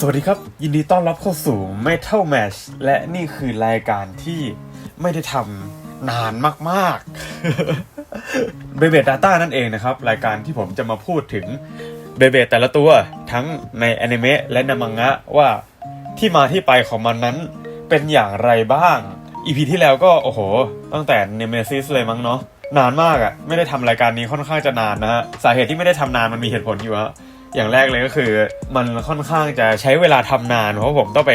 สวัสดีครับ ยินดีต้อนรับเข้าสู่ Metal Match และนี่คือรายการที่ไม่ได้ทำนานมากๆเบเบ d ด t a นั่นเองนะครับ รายการที่ผมจะมาพูดถึงเบเบแต่ละตัวทั้งในแอนิเมะและในมังงะว่าที่มาที่ไปของมันนั้น เป็นอย่างไรบ้าง อีพีที่แล้วก็โอ้โห ตั้งแต่เนเมซิสเลยมั้งเนาะนานมากอะ่ะไม่ได้ทำรายการนี้ค่อนข้างจะนานนะฮะสาเหตุที่ไม่ได้ทำนานมันมีเหตุผลอยู่ฮะอย่างแรกเลยก็คือ มันค่อนข้างจะใช้เวลาทำนานเพราะผมต้องไป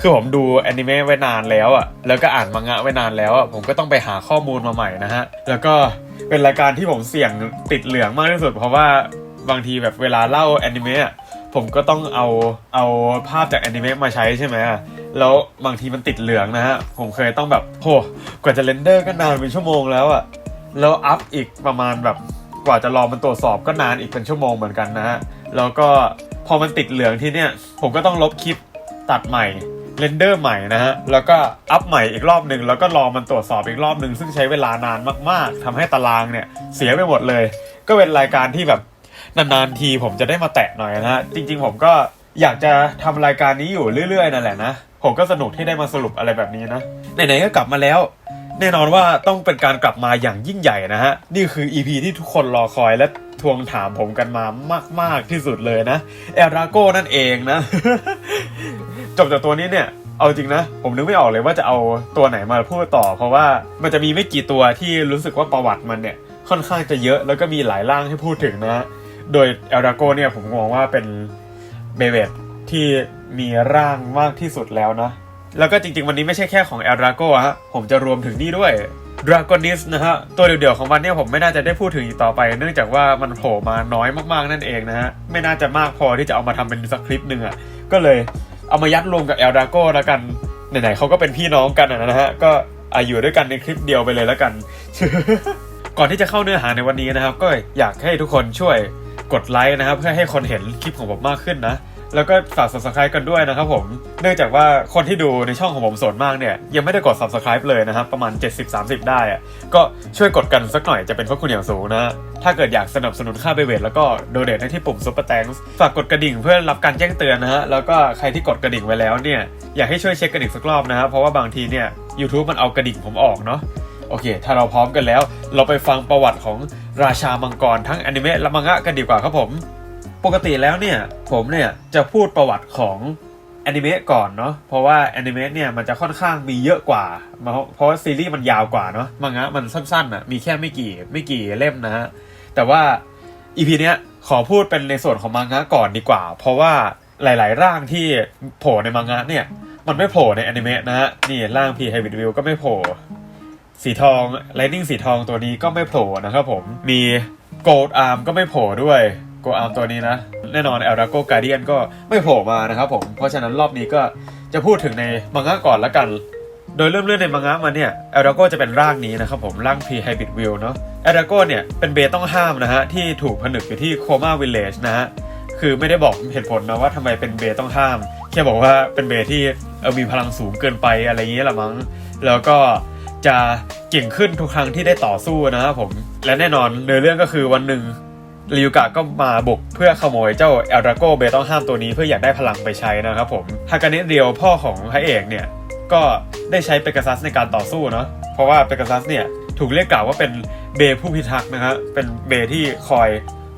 คือผมดูแอนิเมะไว้นานแล้วอะ่ะแล้วก็อ่านมังงะไว้นานแล้วอะ่ะผมก็ต้องไปหาข้อมูลมาใหม่นะฮะแล้วก็เป็นรายการที่ผมเสี่ยงติดเหลืองมากที่สุด เพราะว่าบางทีแบบเวลาเล่าแอนิเมะ ผมก็ต้องเอาเอาภาพจากแอนิเมะมาใช้ใช่ไหมแล้วบางทีมันติดเหลืองนะฮะ ผมเคยต้องแบบโหกว่าจะเรนเดอร์ก็นานเป็นชั่วโมงแล้วอะแล้วอัพอีกประมาณแบบกว่าจะรอมันตรวจสอบก็นานอีกเป็นชั่วโมงเหมือนกันนะฮะ แล้วก็พอมันติดเหลืองที่เนี่ย ผมก็ต้องลบคลิปตัดใหม่เรนเดอร์ใหม่นะฮะ แล้วก็อัพใหม่อีกรอบหนึ่งแล้วก็รอมันตรวจสอบอีกรอบหนึ่งซึ่งใช้เวลานานมาก ๆทำให้ตารางเนี่ยเสียไปหมดเลย ก็เป็นรายการที่แบบ นานๆทีผมจะได้มาแตะหน่อยนะฮะจริง ๆ ผมก็อยากจะทำรายการนี้อยู่เรื่อยๆนั่นแหละนะผมก็สนุกที่ได้มาสรุปอะไรแบบนี้นะไหนๆก็กลับมาแล้ว แน่นอนว่าต้องเป็นการกลับมาอย่างยิ่งใหญ่นะฮะนี่คือ EP ที่ทุกคนรอคอยและทวงถามผมกันมามาก ๆที่สุดเลยนะเอราโก้นั่นเองนะ จบจากตัวนี้เนี่ย เอาจริงนะ ผมนึกไม่ออกเลยว่าจะเอาตัวไหนมาพูดต่อ เพราะว่ามันจะมีไม่กี่ตัวที่รู้สึกว่าประวัติมันเนี่ย ค่อนข้างจะเยอะแล้วก็มีหลายร่างให้พูดถึงนะ โดยเอราโกเนี่ยผมมองว่าเป็นเบเบตที่มีร่างมากที่สุดแล้วนะ แล้วก็จริงๆ วันนี้ไม่ใช่แค่ของ El Drago ฮะผมจะรวมถึงนี่ด้วย Dragonis นะฮะ ตัวเดี่ยวๆของมันเนี่ยผมไม่น่าจะได้พูดถึงอีกต่อไป เนื่องจากว่ามันโผล่มาน้อยมากๆนั่นเองนะฮะ ไม่น่าจะมากพอที่จะเอามาทำเป็นสักคลิปหนึ่งอะ ก็เลยเอามายัดรวมกับ El Drago แล้วกัน ไหนๆเขาก็เป็นพี่น้องกันอะนะฮะ ก็อาอยู่ด้วยกันในคลิปเดียวไปเลยแล้วกัน ก่อนที่จะเข้าเนื้อหาในวันนี้นะครับ ก็อยากให้ทุกคนช่วย กดไลค์นะครับ เพื่อให้คนเห็นคลิปของผมมากขึ้นนะ แล้วก็ฝาก subscribe กันด้วยนะครับผม เนื่องจากว่าคนที่ดูในช่องของผมส่วนมากเนี่ย ยังไม่ได้กด subscribe เลยนะครับ ประมาณ 70-30 ได้อะก็ช่วยกดกันสักหน่อยจะเป็นพระคุณอย่างสูงนะถ้าเกิดอยากสนับสนุนค่าเบเวทแล้วก็โดเนทได้ที่ปุ่ม super thanks ฝากกดกระดิ่งเพื่อรับการแจ้งเตือนนะฮะ แล้วก็ใครที่กดกระดิ่งไว้แล้วเนี่ย อยากให้ช่วยเช็คกระดิ่งสักรอบนะครับเพราะว่าบางทีเนี่ย YouTube มันเอากระดิ่งผมออกเนาะ โอเค ถ้าเราพร้อมกันแล้ว เราไปฟังประวัติของราชามังกรทั้งอนิเมะและมังงะกันดีกว่าครับผม ปกติแล้วเนี่ยผมเนี่ยจะพูดประวัติของแอนิเมะก่อนเนาะเพราะว่าแอนิเมะเนี่ยมันจะค่อนข้างมีเยอะกว่า เพราะเพราะว่าซีรีส์มันยาวกว่าเนาะมังงะมันสั้นๆอะมีแค่ไม่กี่ไม่กี่เล่มนะฮะแต่ว่าอีพีเนี้ยขอพูดเป็นในส่วนของมังงะก่อนดีกว่า เพราะว่าหลาย ๆ ร่างที่โผล่ในมังงะเนี่ยมันไม่โผล่ในแอนิเมะนะฮะนี่ร่างพีไฮวิดวิวก็ไม่โผล่ สีทองไลนิ่งสีทองตัวนี้ก็ไม่โผล่นะครับผมมีโกลด์อาร์มก็ไม่โผล่ด้วยโกลด์อาร์มตัวนี้นะ แน่นอนเอลดาโกการเดียนก็ไม่โผล่มานะครับผม เพราะฉะนั้นรอบนี้ก็จะพูดถึงในมังงะก่อนละกัน โดยเริ่มเรื่องในมังงะมาเนี่ยเอลดาโกจะเป็นร่างนี้นะครับผมร่างพรีไฮบิดวิลเนาะเอลดาโกเนี่ยเป็นเบต้องห้ามนะฮะที่ถูกผนึกอยู่ที่โคมาวิลเลจนะฮะคือไม่ได้บอกเหตุผลนะว่าทำไมเป็นเบต้องห้าม แค่บอกว่าเป็นเบที่มีพลังสูงเกินไปอะไรอย่างเงี้ยละมั้งแล้วก็ จะเก่งขึ้นทุกครั้งที่ได้ต่อสู้นะครับผม และแน่นอนเนื้อเรื่องก็คือวันหนึ่งริวกะก็มาบุกเพื่อขโมยเจ้าเอลดราโกเบต้องห้ามตัวนี้เพื่ออยากได้พลังไปใช้นะครับผมฮากาเนะเรียวพ่อของพระเอกเนี่ยก็ได้ใช้เปกาซัสในการต่อสู้เนาะเพราะว่าเปกาซัสเนี่ยถูกเรียกกล่าวว่าเป็นเบผู้พิทักษ์นะฮะเป็นเบที่คอย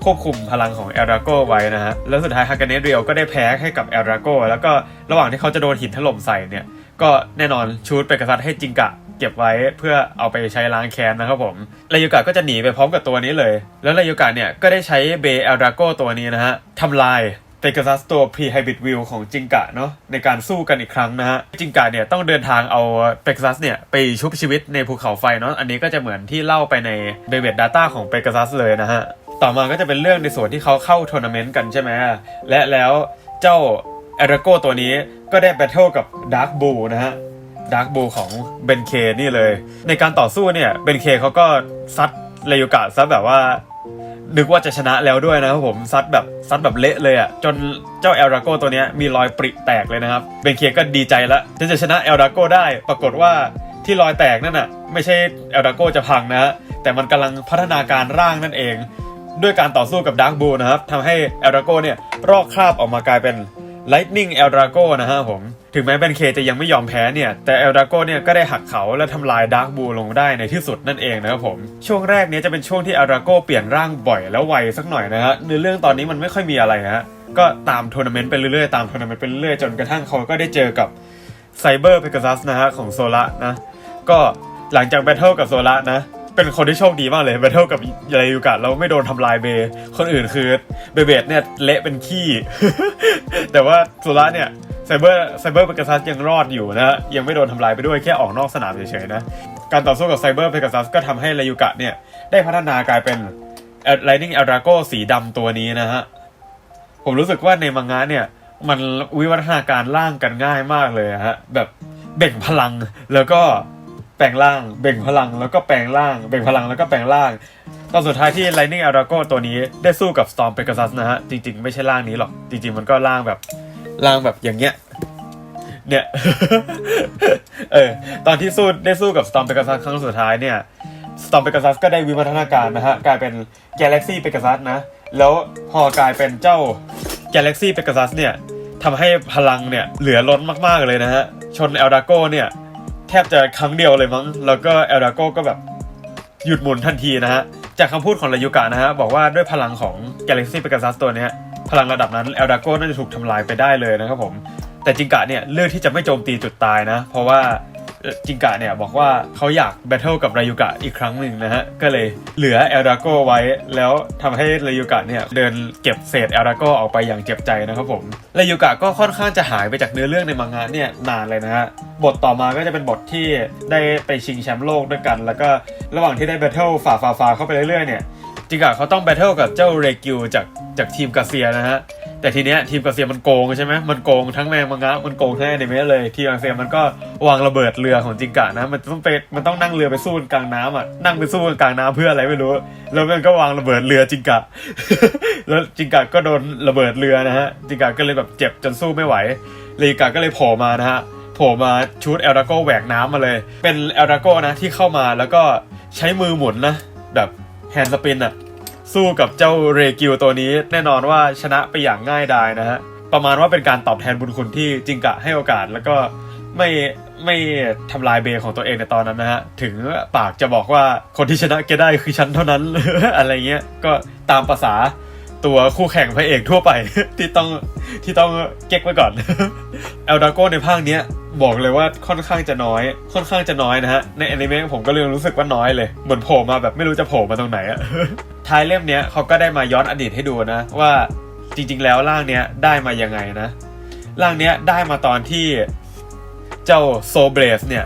ควบคุมพลังของเอลดราโกไว้นะฮะแล้วสุดท้ายฮากาเนะเรียวก็ได้แพ้ให้กับเอลดราโกแล้วก็ระหว่างที่เขาจะโดนหินถล่มใส่เนี่ยก็แน่นอนชูดเปกาซัสให้จิงกะ เก็บไว้เพื่อเอาไปใช้ล้างแค้นนะครับผมรายกะก็จะหนีไปพร้อมกับตัวนี้เลย แล้วรายกะเนี่ยก็ได้ใช้เบเอลดราโกตัวนี้นะฮะทำลายเปกาซัสตัวพรีไฮบริดวิลของจิงกะเนาะในการสู้กันอีกครั้งนะฮะ จิงกะเนี่ยต้องเดินทางเอาเปกาซัสเนี่ยไปชุบชีวิตในภูเขาไฟเนาะอันนี้ก็จะเหมือนที่เล่าไปในเบเบดดาต้าของเปกาซัสเลยนะฮะ ต่อมาก็จะเป็นเรื่องในส่วนที่เขาเข้าทัวร์นาเมนต์กันใช่ไหมและแล้วเจ้าเอลดรโกตัวนี้ก็ได้แบทเทิลกับดาร์กบูนะฮะ ดาร์กบูของเบนเคนี่เลย ในการต่อสู้เนี่ยเบนเคเขาก็ซัดเลยุกะซะแบบว่านึกว่าจะชนะแล้วด้วยนะครับผมซัดแบบซัดแบบเละเลยอะ่ะจนเจ้าเอลดาโกตัวนี้มีรอยปริแตกเลยนะครับเบนเคก็ดีใจแล้วที่จะชนะเอลดาโกได้ ปรากฏว่าที่รอยแตกนั่นน่ะไม่ใช่เอลดาโกจะพังนะ แต่มันกำลังพัฒนาการร่างนั่นเอง ด้วยการต่อสู้กับดาร์กบูนะครับทำให้เอลดาโกเนี่ยรอกคราบออกมากลายเป็น Lightning e l d r a g o นะฮะผม ถึงแม้เบนเคจะยังไม่ยอมแพ้เนี่ย แต่ e l d r a g o เนี่ยก็ได้หักเขาและทำลายดาร์กบูลงได้ในที่สุดนั่นเองนะครับผม ช่วงแรกเนี้จะเป็นช่วงที่ e l d r a g o เปลี่ยนร่างบ่อยแล้วไวสักหน่อยนะฮะเนื้อเรื่องตอนนี้มันไม่ค่อยมีอะไรนะฮะก็ตามทัวร์นาเมนต์ไปเรื่อยๆตามทัวร์นาเมนต์ไปเรื่อยๆจนกระทั่งเขาก็ได้เจอกับไซเบอร์เพก a ซัสนะฮะของโซละนะก็หลังจากแบทเทิลกับโซละนะ เป็นคนที่โชคดีมากเลยแบทเทิลกับยายูกะแล้วไม่โดนทำลายเบยคนอื่นคือเบเบดเนี่ยเละเป็นขี้ แต่ว่าโซละเนี่ยไซเบอร์ไซเบอร์เพก a ซัสยังรอดอยู่นะ ยังไม่โดนทำลายไปด้วยแค่ออกนอกสนามเฉยๆนะ การต่อสู้กับไซเบอร์เพก a ซัสก็ทำให้รายูกะเนี่ย ได้พัฒนากลายเป็น Lightning e l d r a g o สีดำตัวนี้นะฮะ ผมรู้สึกว่าในมังงะเนี่ย มันวิวัฒนาการร่างกันง่ายมากเลยฮะแบบเบ่งพลังแล้วก็ แปลงร่างเบ่งพลังแล้วก็แปลงร่างเบ่งพลังแล้วก็แปลงร่างตอนสุดท้ายที่ Lightning e l d r a g o ตัวนี้ได้สู้กับ Storm Pegasus นะฮะ จริง ๆ ไม่ใช่ร่างนี้หรอก จริง ๆ มันก็ร่างแบบร่างแบบอย่างเงี้ยเนี่ยเออตอนที่สู้ได้สู้กับ Storm Pegasus ครั้งสุดท้ายเนี่ย Storm Pegasus ก็ได้วิวัฒนาการนะฮะ กลายเป็น Galaxy Pegasus นะ แล้วพอกลายเป็นเจ้า Galaxy Pegasus เนี่ยทำให้พลังเนี่ยเหลือล้นมากๆเลยนะฮะ ชน e l d r a g o เนี่ย บจะครั้งเดียวเลยมั้ง แล้วก็เอลดาก็ก็แบบหยุดหมุนทันทีนะฮะ จากคำพูดของรายุกะนะฮะ บอกว่าด้วยพลังของกาแล็กซี่เปกาซัสตัวนี้พลังระดับนั้นเอลดาก็น่าจะถูกทำลายไปได้เลยนะครับผม แต่จิงกะเนี่ยเลือกที่จะไม่โจมตีจุดตายนะ เพราะว่า จิงกะเนี่ยบอกว่าเขาอยากแบทเทิลกับรายุกะอีกครั้งหนึ่งนะฮะ ก็เลยเหลือ e l d r a g o ไว้แล้วทำให้รายุกะเนี่ยเดินเก็บเศษ e l d r a g o ออกไปอย่างเจ็บใจนะครับผมรายุกะก็ค่อนข้างจะหายไปจากเนื้อเรื่องในมังงะเนี่ยนานเลยนะฮะ บทต่อมาก็จะเป็นบทที่ได้ไปชิงแชมป์โลกด้วยกัน แล้วก็ระหว่างที่ได้แบทเทิลฝ่าฝ่าฝ่าเข้าไปเรื่อยๆเนี่ยจิงกะเขาต้องแบทเทิลกับเจ้าเรกิวจากจากทีมกาเซียนะฮะ แต่ทีเนี้ยทีมกาเซียมันโกงใช่ไหมมันโกงทั้งแมงมังงะมันโกงทั้งอนิเมะเลยทีมกาเซียมันก็วางระเบิดเรือของจิงกะนะมันต้องไปมันต้องนั่งเรือไปสู้กลางน้ำอะนั่งไปสู้กันกลางน้ำเพื่ออะไรไม่รู้ แล้วมันก็วางระเบิดเรือจิงกะ แล้วจิงกะก็โดนระเบิดเรือนะฮะจิงกะก็เลยแบบเจ็บจนสู้ไม่ไหวเลยกะก็เลยโผล่มานะฮะโผล่มาชุดเอลดราโกแหวกน้ำมาเลย เป็นเอลดราโกนะที่เข้ามาแล้วก็ใช้มือหมุนนะแบบแฮนด์สปินอะ สู้กับเจ้าเรกิวตัวนี้ แน่นอนว่าชนะไปอย่างง่ายดายนะฮะประมาณว่าเป็นการตอบแทนบุญคุณที่จิงกะให้โอกาสแล้วก็ไม่ไม่ทำลายเบย์ของตัวเองในตอนนั้นนะฮะ ถึงปากจะบอกว่าคนที่ชนะแกได้คือฉันเท่านั้น อะไรเงี้ย ก็ตามภาษา ตัวคู่แข่งพระเอกทั่วไป ที่ต้องที่ต้องเก๊กไว้ก่อนเอลดาโกในภาคเนี้ยบอกเลยว่าค่อนข้างจะน้อย ค่อนข้างจะน้อยนะฮะ ในแอนิเมะผมก็เลยรู้สึกว่าน้อยเลย เหมือนโผล่มาแบบไม่รู้จะโผล่มาตรงไหนอะท้ายเล่มเนี้ยเขาก็ได้มาย้อนอดีตให้ดูนะ ว่าจริง ๆ แล้วร่างเนี้ยได้มายังไงนะ ร่างเนี้ยได้มาตอนที่เจ้าโซเบรสเนี่ย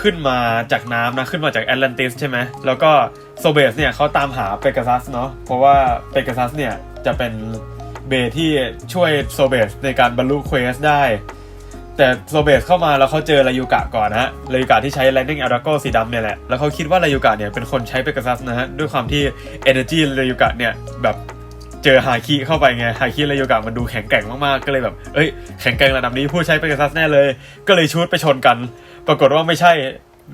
ขึ้นมาจากน้ำนะ ขึ้นมาจากแอตแลนติสใช่ไหมแล้วก็ โซเบสเนี่ยเขาตามหาเปก a ซัสเนาะเพราะว่าเปก a ซัสเนี่ยจะเป็นเบที่ช่วยโซเบสในการบรรลุเควสได้ แต่โซเบสเข้ามาแล้วเขาเจอรายูกะก่อนนะฮะรายูกะที่ใช้ Lightning a r a g o สีดำเนี่ยแหละ แล้วเขาคิดว่ารายูกะเนี่ยเป็นคนใช้เปก a ซัสนะฮะ ด้วยความที่ Energy รายูกะเนี่ยแบบเจอฮาคิเข้าไปไงฮาคิรายูกะมันดูแข็งแกร่งมากๆ ก็เลยแบบ เอ้ยแข็งแกร่งระดับนี้ผู้ใช้เปก a ซัสแน่เลย ก็เลยชูดไปชนกัน ปรากฏว่าไม่ใช่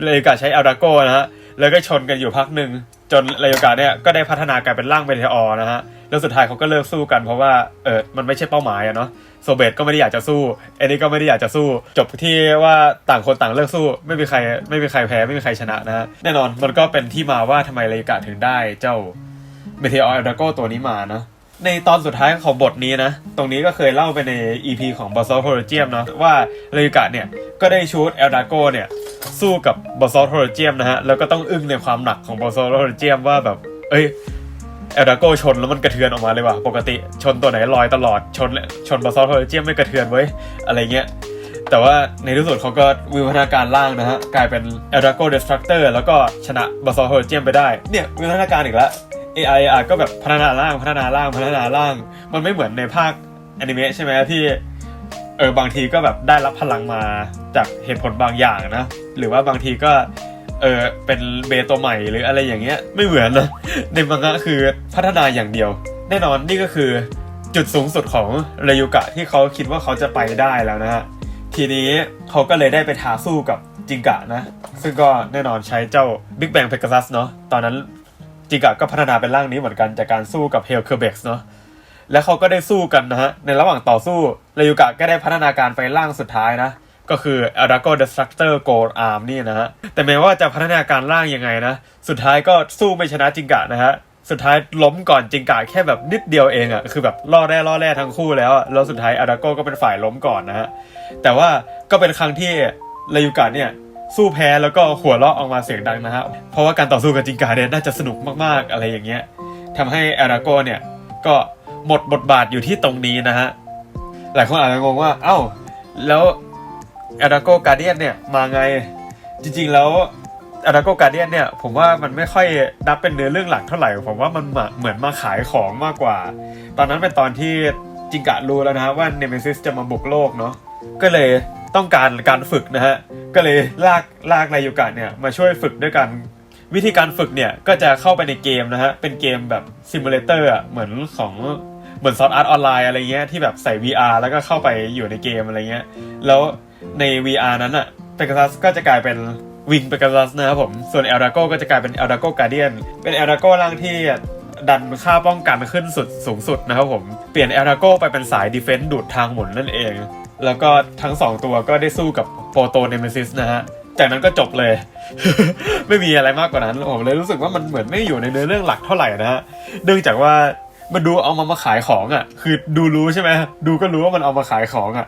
รายูกะใช้อาราโกนะฮะแล้วก็ชนกันอยู่พักหนึ่ง จนรายกะเนี่ยก็ได้พัฒนากลายเป็นร่างเมเทอร์นะฮะแล้วสุดท้ายเขาก็เลิกสู้กันเพราะว่าเออมันไม่ใช่เป้าหมายอะเนาะโซเบตก็ไม่ได้อยากจะสู้เอ็นนี่ก็ไม่ได้อยากจะสู้จบที่ว่าต่างคนต่างเลิกสู้ ไม่มีใครไม่มีใครแพ้ไม่มีใครชนะนะฮะแน่นอนมันก็เป็นที่มาว่าทำไมรายกะถึงได้เจ้าเมเทอร์ดาโกตัวนี้มานะในตอนสุดท้ายของบทนี้นะ ตรงนี้ก็เคยเล่าไปใน EP ของบอสซอลโทรเจียมเนาะว่าเรยกะเนี่ย ก็ได้ชูดเอลดาโกเนี่ย สู้กับบอสซอลโทรเจียมนะฮะ แล้วก็ต้องอึ้งในความหนักของบอสซอลโทรเจียมว่าแบบ เอ้ยเอลดาโกชนแล้วมันกระเทือนออกมาเลยว่ะ ปกติชนตัวไหนลอยตลอด ชนชนบอสซอลโทรเจียมไม่กระเทือนเว้ย อะไรเงี้ย แต่ว่าในที่สุดเขาก็วิวัฒนาการล่างนะฮะ กลายเป็น e l d r a g o Destructor แล้วก็ชนะบอสซอลโทรเจียมไปได้ เนี่ยวิวัฒนาการอีกแล้ว AI อะก็แบบพัฒนาร่างพัฒนาร่างพัฒนาร่าง มันไม่เหมือนในภาคอนิเมะใช่ไหมที่ เออบางทีก็แบบได้รับพลังมาจากเหตุผลบางอย่างนะ หรือว่าบางทีก็เออเป็นเบตัวใหม่หรืออะไรอย่างเงี้ยไม่เหมือนนะในมังงะคือพัฒนาอย่างเดียว แน่นอนนี่ก็คือจุดสูงสุดของเรยุกะที่เขาคิดว่าเขาจะไปได้แล้วนะฮะทีนี้เขาก็เลยได้ไปท้าสู้กับจิงกะนะ ซึ่งก็แน่นอนใช้เจ้า Big Bang Pegasus เนาะตอนนั้นจิงกะก็พัฒนาเป็นร่างนี้เหมือนกันจากการสู้กับ Hell c u r b e x เนาะแล้วเขาก็ได้สู้กันนะฮะในระหว่างต่อสู้ เรยุกะก็ได้พัฒนาการไปร่างสุดท้ายนะ ก็คือ a d a g o Destructor Gold Arm นี่นะฮะ แต่แม้ว่าจะพัฒนาการร่างยังไงนะ สุดท้ายก็สู้ไม่ชนะจิงกะนะฮะ สุดท้ายล้มก่อนจิงกะแค่แบบนิดเดียวเองอะ่ะ คือแบบล่อแร่ล่อแร่ทั้งคู่แล้ว แล้วสุดท้ายอาดาโกก็เป็นฝ่ายล้มก่อนนะฮะ แต่ว่าก็เป็นครั้งที่เรยุกะเนี่ยสู้แพ้แล้วก็หัวเราะออกมาเสียงดังนะฮะ เพราะว่าการต่อสู้กับจิงกะเนี่ยน่าจะสนุกมากๆอะไรอย่างเงี้ยทำให้อาดาโกเนี่ยก็หมดบทบาทอยู่ที่ตรงนี้นะฮะ หลายคนอาจจะงงว่า เอ้า แล้วอาดาโกการเดียนเนี่ยมาไง จริง ๆ แล้วอาดาโกการเดียนเนี่ย ผมว่ามันไม่ค่อยนับเป็นเนื้อเรื่องหลักเท่าไหร่ ผมว่ามันเหมือนมาขายของมากกว่า ตอนนั้นเป็นตอนที่จิงกะรู้แล้วนะว่าเนเมซิสจะมาบุกโลกเนาะ ก็เลยต้องการการฝึกนะฮะ ก็เลยลากลากนายยุกะเนี่ยมาช่วยฝึกด้วยกันวิธีการฝึกเนี่ยก็จะเข้าไปในเกมนะฮะ เป็นเกมแบบซิมูเลเตอร์อะเหมือนของ เหมือนซอ r อาร์ตออนไลน์อะไรเงี้ยที่แบบใส่ VR แล้วก็เข้าไปอยู่ในเกมอะไรเงี้ย แล้วใน VR นั้นอะเปกัซัสก็จะกลายเป็นวิงเปกัซัสนะครับผม ส่วนเอลดาโกก็จะกลายเป็นเอลดาโกการเดียนเป็นเอลดาโกร่างที่ดันค่าป้องกันขึ้นสุดสูงสุดนะครับผม เปลี่ยนเอลดาโกไปเป็นสายดีเฟนต์ดูดทางหมุนนั่นเอง แล้วก็ทั้งสองตัวก็ได้สู้กับโปโตเนมซิสนะฮะจากนั้นก็จบเลย ไม่มีอะไรมากกว่านั้นผมเลยรู้สึกว่ามันเหมือนไม่อยู่ในเนื้อเรื่องหลักเท่าไหร่นะฮะเนื่องจากว่า มันดูเอามามาขายของอะ่ะ คือดูรู้ใช่ไหมดูก็รู้ว่ามันเอามาขายของอะ่ะ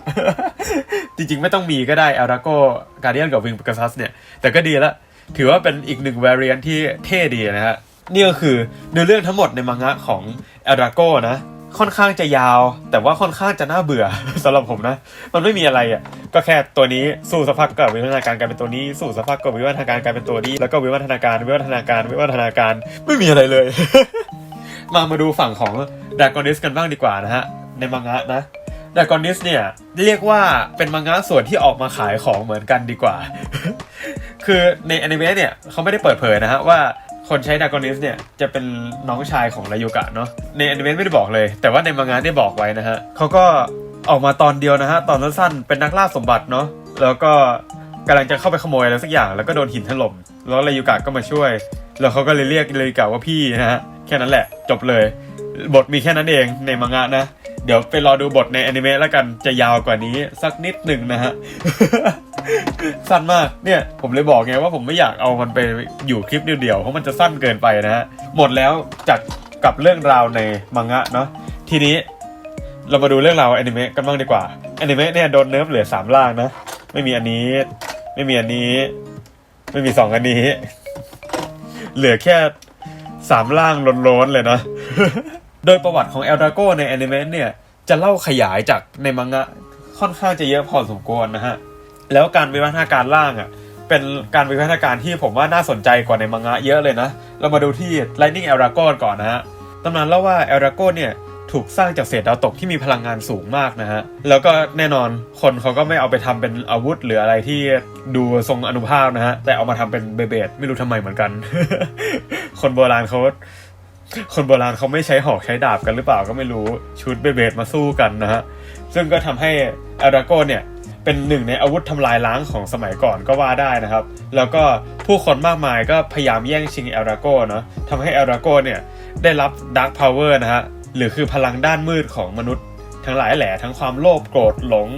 จริงๆไม่ต้องมีก็ได้อาราโกการเดียนกับวิงปกัซัสเนี่ย แต่ก็ดีละ ถือว่าเป็นอีกหนึ่ง variant ที่เท่ดีนะฮะ นี่ก็คือเนื้อเรื่องทั้งหมดในมังงะของอาราโกนะค่อนข้างจะยาว แต่ว่าค่อนข้างจะน่าเบื่อสำหรับผมนะ มันไม่มีอะไรอะก็แค่ตัวนี้สู้สักพักก็วิวัฒนาการกลายเป็นตัวนี้ สู้สักพักก็วิวัฒนาการกลายเป็นตัวนี้แล้วก็วิวัฒนาการวิวัฒนาการวิวัฒนาการไม่มีอะไรเลย มามาดูฝั่งของดากอนิสกันบ้างดีกว่านะฮะ ในมังงะนะดากอนิสเนี่ยเรียกว่าเป็นมังงะส่วนที่ออกมาขายของเหมือนกันดีกว่า คือในอนิเมะเนี่ยเขาไม่ได้เปิดเผยนะฮะว่าคนใช้ดากอนิสเนี่ยจะเป็นน้องชายของรายุกะเนาะในอนิเมะไม่ได้บอกเลย แต่ว่าในมังงะได้บอกไว้นะฮะเขาก็ออกมาตอนเดียวนะฮะตอนสั้นๆเป็นนักล่าสมบัติเนาะแล้วก็กำลังจะเข้าไปขโมยอะไรสักอย่างแล้วก็โดนหินถล่มแล้วรายุกะก็มาช่วย แล้วเขาก็เลยเรียกรายุกะว่าพี่นะฮะ แค่นั้นแหละ จบเลย บทมีแค่นั้นเองในมังงะนะ เดี๋ยวไปรอดูบทในอนิเมะแล้วกันจะยาวกว่านี้สักนิดหนึ่งนะฮะสั้นมากเนี่ยผมเลยบอกไงว่าผมไม่อยากเอามันไปอยู่คลิปเดียวๆเพราะมันจะสั้นเกินไปนะฮะหมดแล้วจากกับเรื่องราวในมังงะเนาะทีนี้เรามาดูเรื่องราวอนิเมะกันบ้างดีกว่าอนิเมะเนี่ยโดนเนิร์ฟเหลือสามล่างนะไม่มีอันนี้ ไม่มีอันนี้ ไม่มีสองอันนี้ เหลือแค่ สามล่างล้นๆเลยนะ โดยประวัติของเอลดาโกในแอนิเมะเนี่ย จะเล่าขยายจากในมังงะค่อนข้างจะเยอะพอสมควรนะฮะ แล้วการวิวัฒนาการล่างอะ เป็นการวิวัฒนาการที่ผมว่าน่าสนใจกว่าในมังงะเยอะเลยนะ เรามาดูที่ Lightning e l d r a g o n ก่อนนะฮะตำนานเล่าว่าเอลดาโกเนี่ย ถูกสร้างจากเศษดาวตกที่มีพลังงานสูงมากนะฮะ แล้วก็แน่นอนคนเขาก็ไม่เอาไปทำเป็นอาวุธหรืออะไรที่ดูทรงอนุภาพนะฮะ แต่เอามาทำเป็นเบเบดไม่รู้ทำไมเหมือนกัน คนโบราณเขาคนโบราณเขาไม่ใช้หอกใช้ดาบกันหรือเปล่าก็ไม่รู้ชุดเบเบดมาสู้กันนะฮะ ซึ่งก็ทำให้อาราโกเนี่ยเป็นหนึ่งในอาวุธทำลายล้างของสมัยก่อนก็ว่าได้นะครับ แล้วก็ผู้คนมากมายก็พยายามแย่งชิงเอลราโกเนาะทำให้เอลราโกเนี่ยได้รับดาร์ p พาวเวอร์นะฮะ หรือคือพลังด้านมืดของมนุษย์ ทั้งหลายแหล่ทั้งความโลภโกรธหลง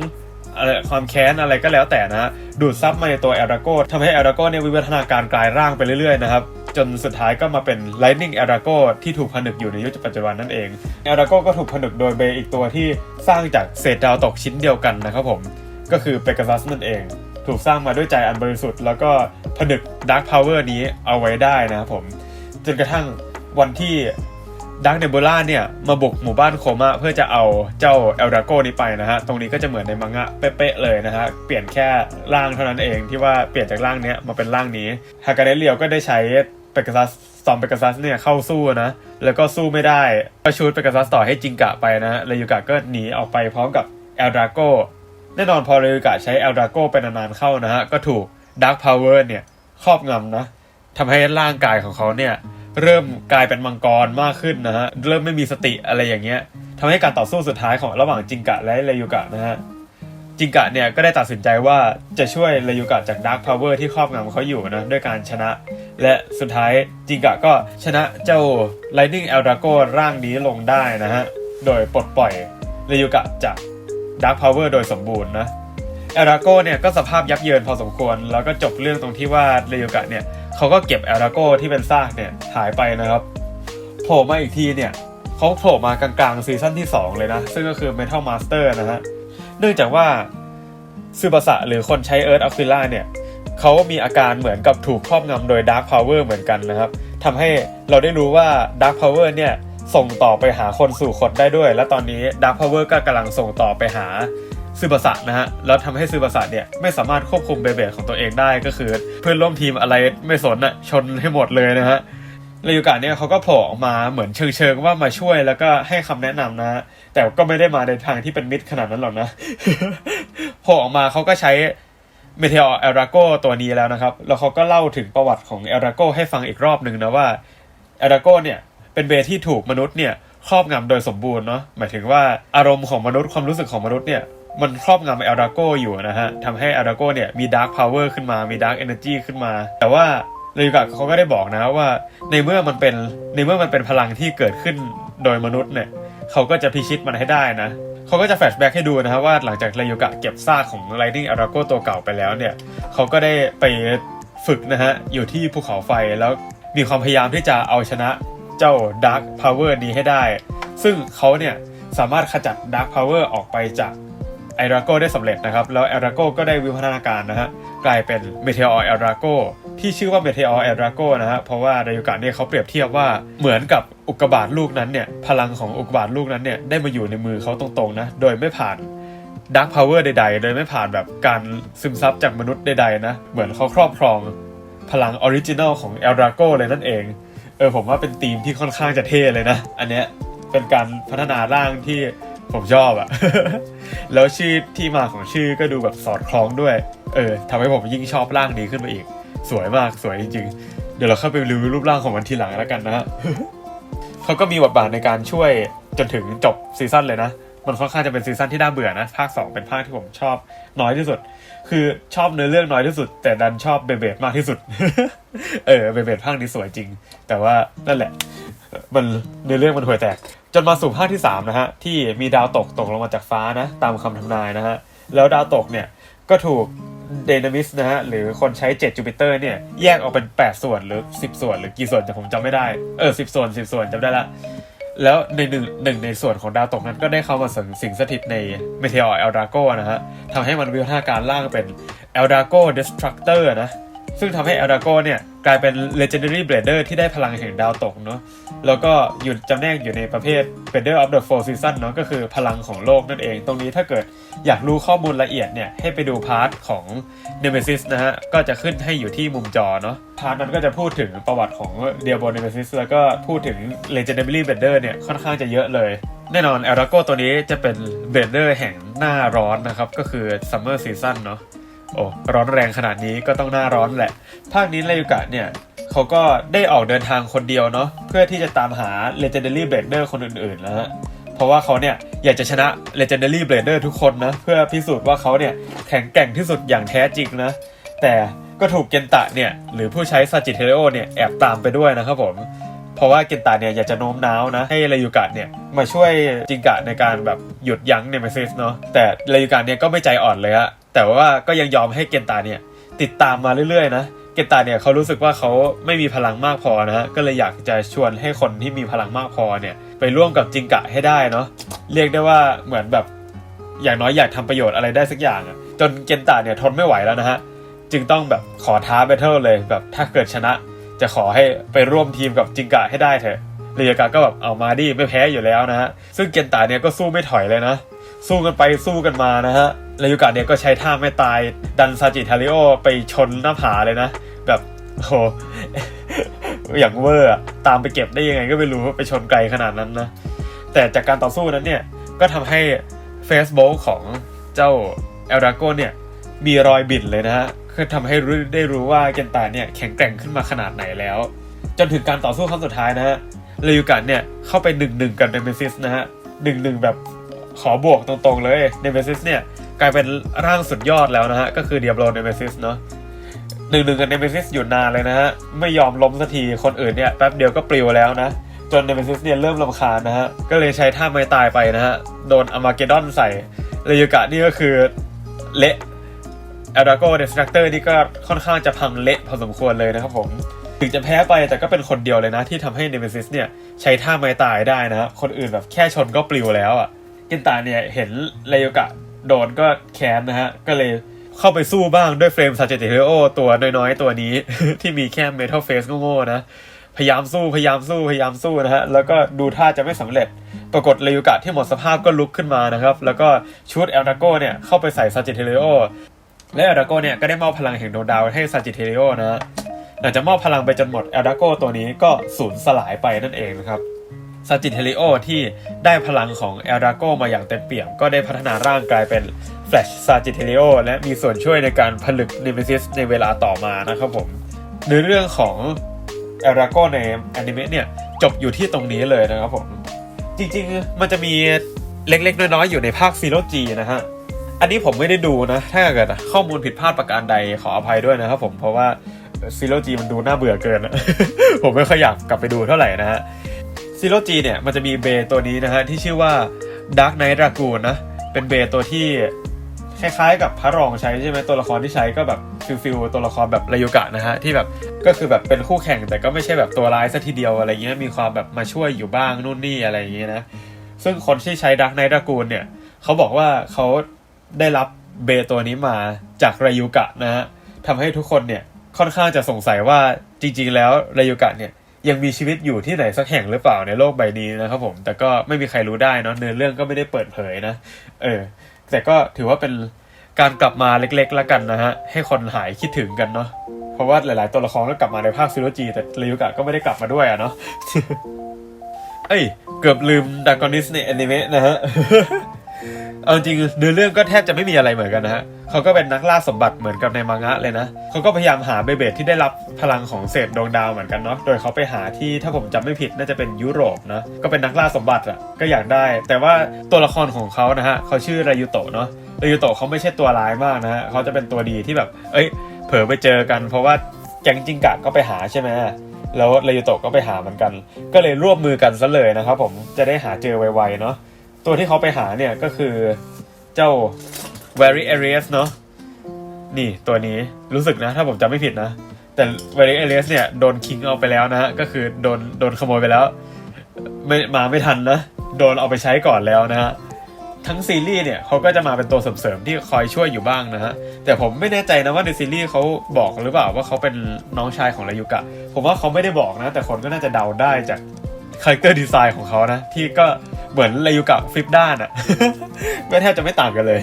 อะไรความแค้นอะไรก็แล้วแต่นะดูดซับมาในตัวเอลราโกทำให้เอลราโกเนี่ยวิวัฒนาการกลายร่างไปเรื่อยๆนะครับจนสุดท้ายก็มาเป็น Lightning e l d r a g o ที่ถูกผนึกอยู่ในยุคปัจจุบันนั่นเอง e l d r a g o ก็ถูกผนึกโดยเบย์อีกตัวที่สร้างจากเศษดาวตกชิ้นเดียวกันนะครับผม ก็คือเปกัซัสนั่นเอง ถูกสร้างมาด้วยใจอันบริสุทธิ์ แล้วก็ผนึกดาร์ p พาวเวอร์นี้เอาไว้ได้นะครับผม จนกระทั่งวันที่ ดาร์ n เนบูล่าเนี่ยมาบุกหมู่บ้านโคมาเพื่อจะเอาเจ้าเอลดราโกนี้ไปนะฮะ ตรงนี้ก็จะเหมือนในมังงะเป๊ะๆเลยนะฮะ เปลี่ยนแค่ร่างเท่านั้นเองที่ว่าเปลี่ยนจากร่างเนี้ยมาเป็นร่างนี้ฮากาเดเรียวก็ได้ใช้เปกัซัสซอมเปกัซัสเนี่ยเข้าสู้นะ แล้วก็สู้ไม่ได้ก็ชูดเปกัซัสต่อให้จิงกะไปนะฮะเลยูกะก็หนีออกไปพร้อมกับเอลดราโกแน่นอนพอเรยูกะใช้เอลดราโกไปนานๆเข้านะฮะก็ถูกดาร์ p พาวเวอร์เนี่ยครอบงำนะทำให้ร่างกายของเขาเนี่ย เริ่มกลายเป็นมังกรมากขึ้นนะฮะเริ่มไม่มีสติอะไรอย่างเงี้ยทำให้การต่อสู้สุดท้ายของระหว่างจิงกะและเรยุกะนะฮะจิงกะเนี่ยก็ได้ตัดสินใจว่าจะช่วยเรยุกะจากดาร์ p พาวเวอร์ที่ครอบงำเขาอยู่นะด้วยการชนะ และสุดท้ายจิงกะก็ชนะเจ้า Lightning e l d r a g o ร่างนี้ลงได้นะฮะโดยปลดปล่อยเรยุกะจากดาร์ p พาวเวอร์โดยสมบูรณ์นะเอลดาโกเนี่ยก็สภาพยับเยินพอสมควร แล้วก็จบเรื่องตรงที่ว่าเรยุกะเนี่ย เขาก็เก็บเอลดาโกที่เป็นซากเนี่ยหายไปนะครับโผล่มาอีกทีเนี่ยเขาโผล่มากลางๆซีซั่นที่ 2 เลยนะ ซึ่งก็คือ Metal Master นะฮะเนื่องจากว่าซูบาสะหรือคนใช้เอิร์ธอะควิล่าเนี่ยเขามีอาการเหมือนกับถูกครอบงำโดย Dark Power เหมือนกันนะครับทำให้เราได้รู้ว่า Dark Power เนี่ยส่งต่อไปหาคนสู่คนได้ด้วย และตอนนี้ Dark Power ก็กำลังส่งต่อไปหา ซูบาสะนะฮะ แล้วทำให้ซูบาสะเนี่ยไม่สามารถควบคุมเบเบของตัวเองได้ก็คือ เพื่อนร่วมทีมอะไรไม่สนอะชนให้หมดเลยนะฮะเรยุกะเนี่ยเขาก็โผล่ออกมาเหมือนเชิงๆว่ามาช่วยแล้วก็ให้คำแนะนำนะฮะแต่ก็ไม่ได้มาในทางที่เป็นมิตรขนาดนั้นหรอกนะโผล่ออกมาเขาก็ใช้เมเทอร์เอลราโกตัวนี้แล้วนะครับ แล้วเขาก็เล่าถึงประวัติของเอลราโกให้ฟังอีกรอบหนึ่งนะว่าเอลราโกเนี่ยเป็นเบที่ถูกมนุษย์เนี่ยครอบงำโดยสมบูรณ์เนาะหมายถึงว่าอารมณ์ของมนุษย์ความรู้สึกของมนุษย์เนี่ย มันครอบงำเอลราโกอยู่นะฮะทำให้เอลราโกเนี่ยมีดาร์ p พาวเวอร์ขึ้นมามีดาร์ e เอเนอร์จีขึ้นมา แต่ว่าเรยุกะเขาก็ได้บอกนะว่าในเมื่อมันเป็นในเมื่อมันเป็นพลังที่เกิดขึ้นโดยมนุษย์เนี่ยเขาก็จะพิชิตมันให้ได้นะเขาก็จะแฟลชแบ็กให้ดูนะครับว่าหลังจากเรยุกะเก็บซากของ Lightning a r a g o ตัวเก่าไปแล้วเนี่ยเขาก็ได้ไปฝึกนะฮะอยู่ที่ภูเขาไฟแล้วมีความพยายามที่จะเอาชนะเจ้า Dark Power นี้ให้ได้ ซึ่งเขาเนี่ยสามารถขจัด Dark Power ออกไปจาก ไอราโกได้สำเร็จนะครับ แล้วไอราโกก็ได้วิวัฒนาการนะฮะกลายเป็นเมเทอร์เอราโกที่ชื่อว่าเมเทอร์เอราโกนะฮะเพราะว่ารายุกะเนี่ยเขาเปรียบเทียบว่าเหมือนกับอุกกาบาตลูกนั้นเนี่ยพลังของอุกกาบาตลูกนั้นเนี่ยได้มาอยู่ในมือเขาตรงๆนะโดยไม่ผ่านดักพาวเวอร์ใดๆโดยไม่ผ่านแบบการซึมซับจากมนุษย์ใดๆนะเหมือนเขาครอบครองพลังออริจินอลของเอลราโกเลยนั่นเองเออผมว่าเป็นธีมที่ค่อนข้างจะเท่เลยนะ อันเนี้ยเป็นการพัฒนาร่างที่ ผมชอบอะ แล้วชื่อที่มาของชื่อก็ดูแบบสอดคล้องด้วย เออทำให้ผมยิ่งชอบร่างนี้ขึ้นมาอีก สวยมากสวยจริงๆ เดี๋ยวเราเข้าไปรีวิวรูปร่างของมันทีหลังแล้วกันนะฮะเขาก็มีบทบาทในการช่วยจนถึงจบซีซั่นเลยนะ มันค่อนข้างจะเป็นซีซั่นที่น่าเบื่อนะ ภาค 2 เป็นภาคที่ผมชอบน้อยที่สุด คือชอบเนื้อเรื่องน้อยที่สุด แต่ดันชอบเบเบดมากที่สุด เออเบเบดภาคนี้สวยจริง แต่ว่านั่นแหละ มันเนื้อเรื่องมันห่วยแตก จนมาสู่ภาคที่3นะฮะที่มีดาวตกตกลงมาจากฟ้านะตามคำทำนายนะฮะแล้วดาวตกเนี่ยก็ถูกเดนามิสนะฮะหรือคนใช้7จูปิเตอร์เนี่ยแยกออกเป็น 8 ส่วนหรือ 10 ส่วนหรือกี่ส่วนแต่ผมจำไม่ได้เออ10ส่วน 10 ส่วนจำได้ละ แล้วในหนึ่งหนึ่งในส่วนของดาวตกนั้นก็ได้เข้ามาสิงสิงสถิตในเมเทอร์เอลดาโกนะฮะทำให้มันวิวัฒนาการร่างเป็นเอลดาโกเดสทรั c เตอร์นะ ซึ่งทำให้เอลดราโกเนี่ยกลายเป็น Legendary Blader ที่ได้พลังแห่งดาวตกเนาะแล้วก็อยู่จำแนกอยู่ในประเภท Blader of the Four Season เนาะก็คือพลังของโลกนั่นเอง ตรงนี้ถ้าเกิดอยากรู้ข้อมูลละเอียดเนี่ยให้ไปดูพาร์ทของ Nemesis นะฮะ ก็จะขึ้นให้อยู่ที่มุมจอเนาะพาร์ทนั้นก็จะพูดถึงประวัติของ Diablo Nemesis แล้วก็พูดถึง Legendary Blader เนี่ยค่อนข้างจะเยอะเลยแน่นอนเอลดราโกตัวนี้จะเป็นเบรดเดอร์แห่งหน้าร้อนนะครับก็คือ Summer Season เนาะ โอ้ร้อนแรงขนาดนี้ก็ต้องหน้าร้อนแหละ ภาคนี้เรยุกะเนี่ยเขาก็ได้ออกเดินทางคนเดียวเนาะเพื่อที่จะตามหา Legendary Blader คนอื่นๆแล้วฮะเพราะว่าเขาเนี่ยอยากจะชนะ Legendary Blader ทุกคนนะเพื่อพิสูจน์ว่าเขาเนี่ยแข็งแกร่งที่สุดอย่างแท้จริงนะ แต่ก็ถูกเกนตะเนี่ยหรือผู้ใช้ซาจิเทโอเนี่ยแอบตามไปด้วยนะครับผม เพราะว่าเกนตาเนี่ยอยากจะโน้มน้าวนะให้เรยุกะเนี่ยมาช่วยจิงกะในการแบบหยุดยั้งเนมซิสเนาะแต่เรยุกะเนี่ยก็ไม่ใจอ่อนเลยอะแต่ว่าก็ยังยอมให้เกนตาเนี่ยติดตามมาเรื่อยๆนะเกนตาเนี่ยเขารู้สึกว่าเขาไม่มีพลังมากพอนะฮะก็เลยอยากจะชวนให้คนที่มีพลังมากพอเนี่ยไปร่วมกับจิงกะให้ได้เนาะเรียกได้ว่าเหมือนแบบอย่างน้อยอยากทำประโยชน์อะไรได้สักอย่างอะจนเกนตาเนี่ยทนไม่ไหวแล้วนะฮะจึงต้องแบบขอท้าแบทเทิลเลยแบบถ้าเกิดชนะ จะขอให้ไปร่วมทีมกับจิงกะให้ได้เถอะเรียกาก็แบบเอามาดิไม่แพ้อยู่แล้วนะฮะซึ่งเกนตาเนี่ยก็สู้ไม่ถอยเลยนะ สู้กันไปสู้กันมานะฮะเรยุกะเนี่ยก็ใช้ท่าไม่ตายดันซาจิทาริโอไปชนหน้าผาเลยนะ แบบโหอย่างเวอร์อะตามไปเก็บได้ยังไงก็ไม่รู้ไปชนไกลขนาดนั้นนะ แต่จากการต่อสู้นั้นเนี่ย ก็ทำให้ Facebook ของเจ้าเอลดาโกเนี่ย มีรอยบิ่นเลยนะฮะคือทำให้รู้ได้รู้ว่าเกนตาเนี่ยแข็งแกร่งขึ้นมาขนาดไหนแล้ว จนถึงการต่อสู้ครั้งสุดท้ายนะฮะเลยูกะเนี่ยเข้าไปหนึ่งหนึ่งกับเนเมซิสนะฮะหนึ่งหนึ่งแบบ ขอบวกตรงๆเลยเนเมซิสเนี่ย กลายเป็นร่างสุดยอดแล้วนะฮะ ก็คือเดียบโรเนเมซิสเนาะหนึ่งหนึ่งกับเนเมซิสอยู่นานเลยนะฮะ ไม่ยอมล้มสักทีคนอื่นเนี่ย แป๊บเดียวก็ปลิวแล้วนะ จนเนเมซิสเนี่ยเริ่มลำคาญนะฮะ ก็เลยใช้ท่าไม้ตายไปนะฮะ โดนอมาเกดอนใส่เลยูกะนี่ก็คือเละเอลดาโกเดสตรักเตอร์นี่ก็ค่อนข้างจะพังเละพอสมควรเลยนะครับผม ถึงจะแพ้ไปแต่ก็เป็นคนเดียวเลยนะ ที่ทำให้เนเมซิสเนี่ย ใช้ท่าไม้ตายได้นะ คนอื่นแบบแค่ชนก็ปลิวแล้วอะ กินตาเนี่ยเห็นเลโยกะโดนก็แค้นนะฮะ ก็เลยเข้าไปสู้บ้างด้วยเฟรมซาเจติเรโอตัวน้อยๆ ตัวนี้ ที่มีแค่เมทัลเฟสโง่ๆนะ พยายามสู้พยายามสู้พยายามสู้นะฮะ แล้วก็ดูท่าจะไม่สำเร็จ ปรากฏเลยุกะที่หมดสภาพก็ลุกขึ้นมานะครับ แล้วก็ชุดเอลดาโกเนี่ยเข้าไปใส่ซาจิเทเรโอและเอลดาโกเนี่ยก็ได้มอบพลังแห่งดวงดาวให้ซาจิเทเรโอนะฮะหลังจากมอบพลังไปจนหมดเอลดาโกตัวนี้ก็สูญสลายไปนั่นเองนะครับ ซาจิเทเรโอที่ได้พลังของเอลดาโกมาอย่างเต็มเปี่ยม ก็ได้พัฒนาร่างกลายเป็นแฟลชซาจิเทเรโอและมีส่วนช่วยในการผลึกเนเมซิสในเวลาต่อมานะครับผมในเรื่องของเอลดาโกในอนิเมะเนี่ยจบอยู่ที่ตรงนี้เลยนะครับผม จริงๆมันจะมีเล็กๆ น้อยๆ อยู่ในภาคซีโรจีนะฮะ อันนี้ผมไม่ได้ดูนะ ถ้าเกิดข้อมูลผิดพลาดประการใดขออภัยด้วยนะครับผมเพราะว่าซีโรจีมันดูน่าเบื่อเกินอะผมไม่ค่อยอยากกลับไปดูเท่าไหร่นะฮะ ซีโรจีเนี่ยมันจะมีเบย์ตัวนี้นะฮะที่ชื่อว่า Dark Knight Dragoon นะ เป็นเบย์ตัวที่คล้ายๆ กับพระรองใช้ใช่ไหมตัวละครที่ใช้ก็แบบฟิลฟิลตัวละครแบบรายุกะนะฮะที่แบบก็คือแบบเป็นคู่แข่งแต่ก็ไม่ใช่แบบตัวร้ายซะทีเดียวอะไรเงี้ยมีความแบบมาช่วยอยู่บ้างนู่นนี่อะไรอย่างเงี้ยนะซึ่งคนที่ใช้ดักไนตระกูลเนี่ยเขาบอกว่าเขาได้รับเบตัวนี้มาจากรายุกะนะฮะทำให้ทุกคนเนี่ยค่อนข้างจะสงสัยว่าจริงๆแล้วรายุกะเนี่ย ยังมีชีวิตอยู่ที่ไหนสักแห่งหรือเปล่าในโลกใบนี้นะครับผมแต่ก็ไม่มีใครรู้ได้เนาะเนื้อเรื่องก็ไม่ได้เปิดเผยนะ เออ แต่ก็ถือว่าเป็นการกลับมาเล็กๆแล้วกันนะฮะให้คนหายคิดถึงกันเนาะเพราะว่าหลายๆตัวละครก็กลับมาในภาคซิโรจีแต่เรยุกะก็ไม่ได้กลับมาด้วยอะเนาะเอ้ยเกือบลืมดากอนิสในอนิเมะนะฮะ เอาจริงเนื้อเรื่องก็แทบจะไม่มีอะไรเหมือนกันนะฮะเขาก็เป็นนักล่าสมบัติเหมือนกับในมังงะเลยนะเขาก็พยายามหาเบเบดที่ได้รับพลังของเศษดวงดาวเหมือนกันเนาะโดยเขาไปหาที่ถ้าผมจำไม่ผิดน่าจะเป็นยุโรปนะก็เป็นนักล่าสมบัติอะก็อยากได้ แต่ว่าตัวละครของเขานะฮะเขาชื่อรายุโตะเนาะรายุโตะเขาไม่ใช่ตัวร้ายมากนะฮะเขาจะเป็นตัวดีที่แบบ เอ้ย เผลอไปเจอกัน เพราะว่าแก๊งจิงกะก็ไปหาใช่ไหมแล้วรายุโตะก็ไปหาเหมือนกัน ก็เลยร่วมมือกันซะเลยนะครับผมจะได้หาเจอไวๆเนาะ ตัวที่เขาไปหาเนี่ยก็คือเจ้า Very Aries เนาะนี่ตัวนี้รู้สึกนะถ้าผมจำไม่ผิดนะ แต่ Very Aries เนี่ยโดนคิงเอาไปแล้วนะฮะก็คือโดนโดนขโมยไปแล้ว ไม่มาไม่ทันนะ โดนเอาไปใช้ก่อนแล้วนะฮะทั้งซีรีส์เนี่ยเขาก็จะมาเป็นตัวเสริมๆที่คอยช่วยอยู่บ้างนะฮะแต่ผมไม่แน่ใจนะว่าในซีรีส์เขาบอกหรือเปล่าว่าเขาเป็นน้องชายของรายุกะ ผมว่าเขาไม่ได้บอกนะ แต่คนก็น่าจะเดาได้จาก คาแรคเตอร์ดีไซน์ของเขานะ ที่ก็เหมือนรายุกะฟลิปด้านอะก็แทบจะไม่ต่างกันเลย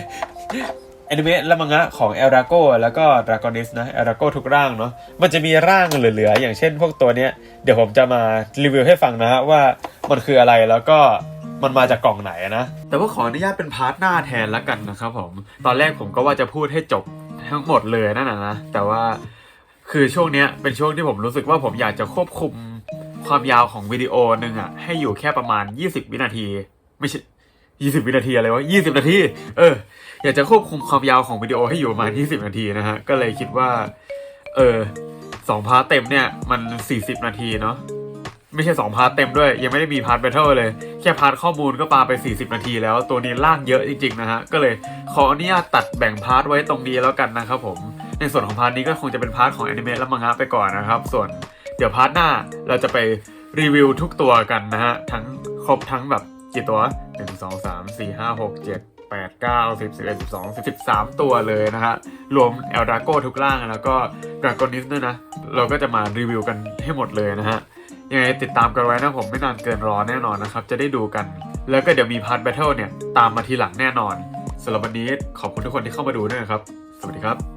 แอนิเมะและมังงะของเอลดาโกแล้วก็ดราก้อนิสนะเอลดาโกทุกร่างเนาะมันจะมีร่างเหลือๆ อย่างเช่นพวกตัวเนี้ย เดี๋ยวผมจะมารีวิวให้ฟังนะฮะว่ามันคืออะไรแล้วก็มันมาจากกล่องไหนนะ แต่ว่าขออนุญาตเป็นพาร์ทหน้าแทนละกันนะครับผม ตอนแรกผมก็ว่าจะพูดให้จบทั้งหมดเลยนั่นนะนะแต่ว่าคือช่วงเนี้ยเป็นช่วงที่ผมรู้สึกว่าผมอยากจะควบคุม ความยาวของวิดีโอหนึ่งอะให้อยู่แค่ประมาณ 20 วินาที ไม่ใช่20วินาทีอะไรวะ20นาที เออ อยากจะควบคุมความยาวของวิดีโอให้อยู่ประมาณ20นาทีนะฮะ ก็เลยคิดว่า เออสองพาร์ทเต็มเนี่ย มัน40นาทีเนาะ ไม่ใช่2พาร์ทเต็มด้วย ยังไม่ได้มีพาร์ทแบทเทิลเลย แค่พาร์ทข้อมูลก็ปาไป40นาทีแล้ว ตัวนี้ล่ากเยอะจริงๆนะฮะ ก็เลยขออนุญาตตัดแบ่งพาร์ทไว้ตรงนี้แล้วกันนะครับผม ในส่วนของพาร์ทนี้ก็คงจะเป็นพาร์ทของแอนิเมะและมังงะไปก่อนนะครับ ส่วน เดี๋ยวพาร์ทหน้าเราจะไปรีวิวทุกตัวกันนะฮะ ทั้งครบทั้งแบบกี่ตัว 1 2 3 4 5 6 7 8 9 10 11 12 13 ตัวเลยนะฮะ รวมเอลดาโกทุกร่างแล้วก็ดรา g อนิสด้วยนะ เราก็จะมารีวิวกันให้หมดเลยนะฮะ ยังไงติดตามกันไว้นะผมไม่นานเกินรอแน่นอนนะครับ จะได้ดูกัน แล้วก็เดี๋ยวมีพาร์ทแบทเทิลเนี่ย ตามมาทีหลังแน่นอนสำหรับวันนี้ขอบคุณทุกคนที่เข้ามาดูด้วยนะครับ สวัสดีครับ